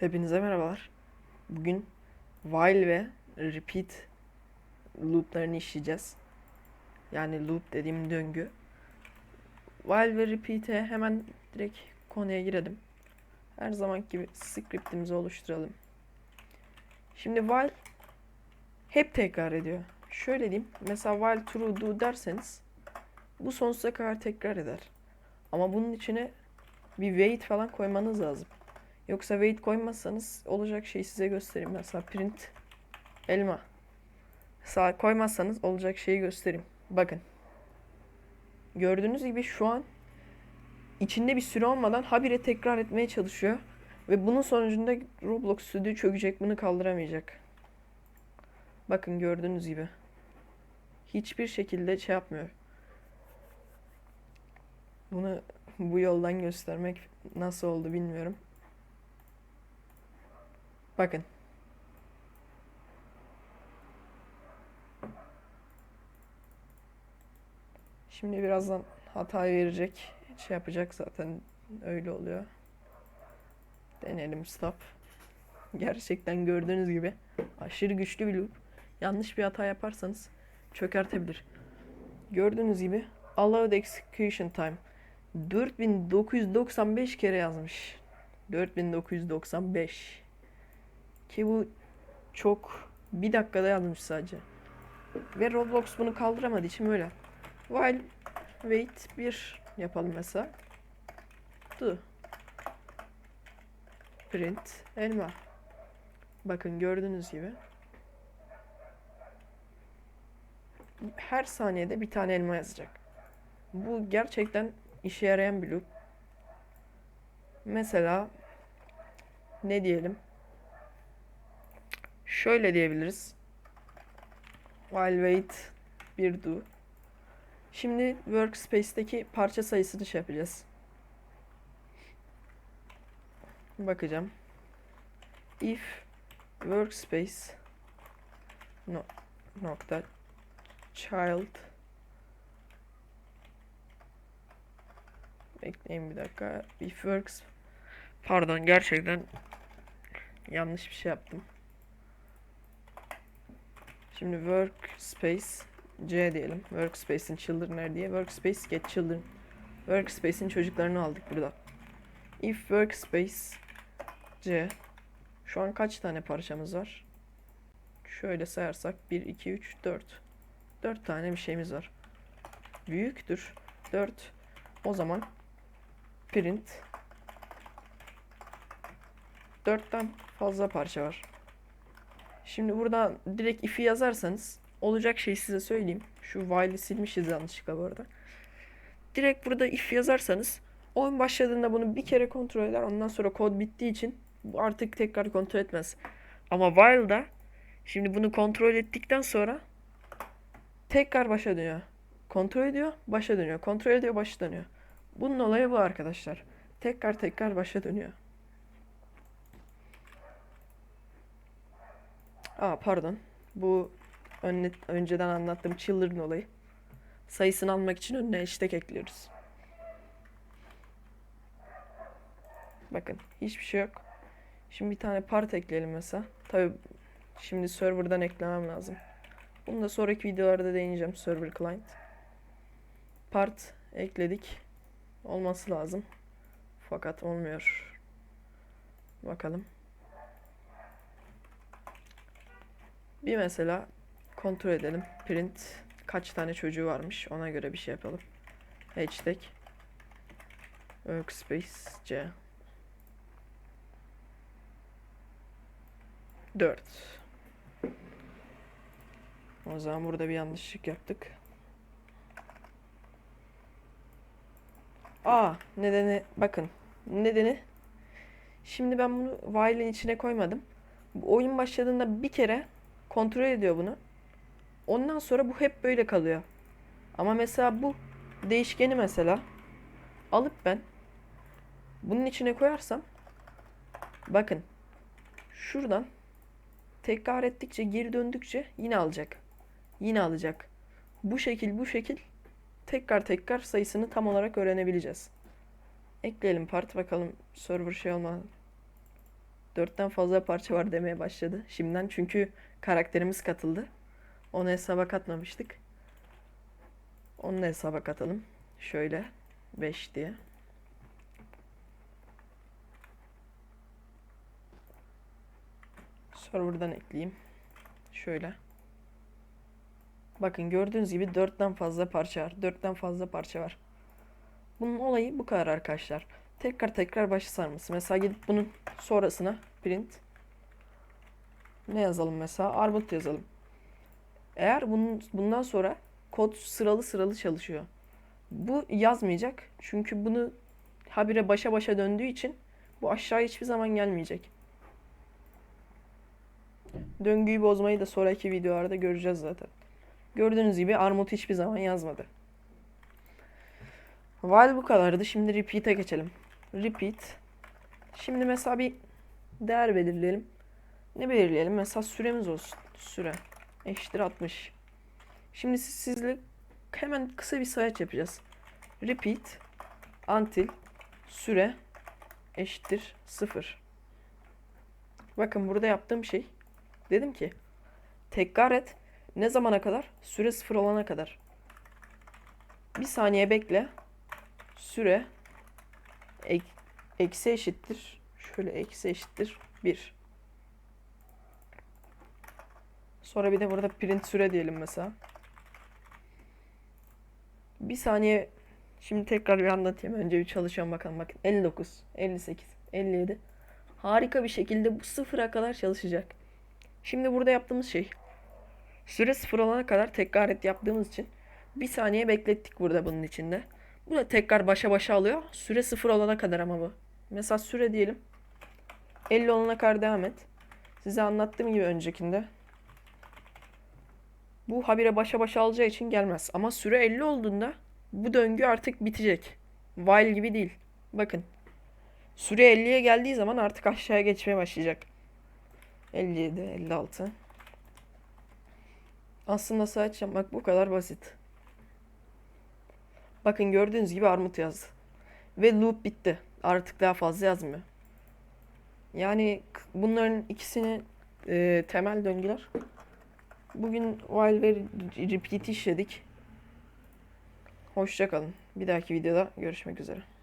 Hepinize merhabalar. Bugün while ve repeat loop'larını işleyeceğiz. Yani loop dediğim döngü. While ve repeat'e hemen direkt konuya girelim. Her zaman gibi script'imizi oluşturalım. Şimdi while hep tekrar ediyor. Şöyle diyeyim. Mesela while true do derseniz bu sonsuza kadar tekrar eder. Ama bunun içine bir wait falan koymanız lazım. Yoksa wait koymazsanız olacak şeyi size göstereyim. Mesela print elma. Sağ koymazsanız olacak şeyi göstereyim. Bakın. Gördüğünüz gibi şu an içinde bir süre olmadan habire tekrar etmeye çalışıyor. Ve bunun sonucunda Roblox Studio çökecek. Bunu kaldıramayacak. Bakın gördüğünüz gibi. Hiçbir şekilde şey yapmıyor. Bunu bu yoldan göstermek nasıl oldu bilmiyorum. Bakın. Şimdi birazdan hata verecek. Şey yapacak zaten öyle oluyor. Deneyelim stop. Gerçekten gördüğünüz gibi aşırı güçlü bir loop. Yanlış bir hata yaparsanız çökertebilir. Gördüğünüz gibi allowed execution time 4995 kere yazmış. 4995. Ki bu çok bir dakikada yazmış sadece. Ve Roblox bunu kaldıramadığı için böyle. While wait bir yapalım mesela. Do. Print elma. Bakın gördüğünüz gibi. Her saniyede bir tane elma yazacak. Bu gerçekten işe yarayan bir loop. Mesela ne diyelim? Şöyle diyebiliriz. While wait bir do. Şimdi workspace'teki parça sayısını şey yapacağız. Bakacağım. If workspace no, nokta child Bekleyin bir dakika. If works Pardon gerçekten yanlış bir şey yaptım. Şimdi workspace C diyelim. Workspace'in children diye. Workspace get children. Workspace'in çocuklarını aldık burada. If workspace C Şu an kaç tane parçamız var? Şöyle sayarsak 1, 2, 3, 4. 4 tane bir şeyimiz var. Büyüktür. 4. O zaman print 4'ten fazla parça var. Şimdi burada direkt if'i yazarsanız olacak şey size söyleyeyim. Şu while'i silmişiz yanlışlıkla bu arada. Direkt burada if yazarsanız oyun başladığında bunu bir kere kontrol eder. Ondan sonra kod bittiği için artık tekrar kontrol etmez. Ama while'da şimdi bunu kontrol ettikten sonra tekrar başa dönüyor. Kontrol ediyor, başa dönüyor. Kontrol ediyor, başa dönüyor. Bunun olayı bu arkadaşlar. Tekrar tekrar başa dönüyor. Aa pardon. Bu önne, önceden anlattığım children olayı. Sayısını almak için önüne hashtag ekliyoruz. Bakın hiçbir şey yok. Şimdi bir tane part ekleyelim mesela. Tabi şimdi serverdan eklemem lazım. Bunu da sonraki videolarda değineceğim server client. Part ekledik. Olması lazım. Fakat olmuyor. Bakalım. Bir mesela kontrol edelim. Print kaç tane çocuğu varmış ona göre bir şey yapalım. Hashtag workspace c 4 O zaman burada bir yanlışlık yaptık. Aa nedeni bakın nedeni şimdi ben bunu while'in içine koymadım. Bu oyun başladığında bir kere kontrol ediyor bunu. Ondan sonra bu hep böyle kalıyor. Ama mesela bu değişkeni mesela alıp ben bunun içine koyarsam bakın şuradan tekrar ettikçe geri döndükçe yine alacak. Yine alacak. Bu şekil bu şekil tekrar tekrar sayısını tam olarak öğrenebileceğiz. Ekleyelim part bakalım server şey olmadan. Dörtten fazla parça var demeye başladı. Şimdiden çünkü karakterimiz katıldı. Onu hesaba katmamıştık. Onu da hesaba katalım. Şöyle 5 diye. Server'dan ekleyeyim. Şöyle. Bakın gördüğünüz gibi 4'ten fazla parça var. 4'ten fazla parça var. Bunun olayı bu kadar arkadaşlar. Tekrar tekrar başı sarması. Mesela gidip bunun sonrasına print ne yazalım mesela? Armut yazalım. Eğer bunun, bundan sonra kod sıralı sıralı çalışıyor. Bu yazmayacak. Çünkü bunu habire başa başa döndüğü için bu aşağı hiçbir zaman gelmeyecek. Döngüyü bozmayı da sonraki videolarda göreceğiz zaten. Gördüğünüz gibi armut hiçbir zaman yazmadı. While bu kadardı. Şimdi repeat'e geçelim. Repeat. Şimdi mesela bir değer belirleyelim. Ne belirleyelim? Mesela süremiz olsun. Süre. Eşittir 60. Şimdi siz, sizle hemen kısa bir sayaç yapacağız. Repeat until süre eşittir 0. Bakın burada yaptığım şey dedim ki tekrar et ne zamana kadar? Süre 0 olana kadar. Bir saniye bekle. Süre ek, eksi eşittir. Şöyle eksi eşittir 1. Sonra bir de burada print süre diyelim mesela. Bir saniye şimdi tekrar bir anlatayım. Önce bir çalışıyorum bakalım. Bakın 59, 58, 57. Harika bir şekilde bu sıfıra kadar çalışacak. Şimdi burada yaptığımız şey süre sıfır olana kadar tekrar et yaptığımız için bir saniye beklettik burada bunun içinde. Bu da tekrar başa başa alıyor. Süre sıfır olana kadar ama bu. Mesela süre diyelim. 50 olana kadar devam et. Size anlattığım gibi öncekinde. Bu habire başa başa alacağı için gelmez. Ama süre 50 olduğunda bu döngü artık bitecek. While gibi değil. Bakın. Süre 50'ye geldiği zaman artık aşağıya geçmeye başlayacak. 57, 56. Aslında sayaç yapmak bu kadar basit. Bakın gördüğünüz gibi armut yazdı. Ve loop bitti. Artık daha fazla yazmıyor. Yani bunların ikisini e, temel döngüler. Bugün while ve repeat işledik. Hoşça kalın. Bir dahaki videoda görüşmek üzere.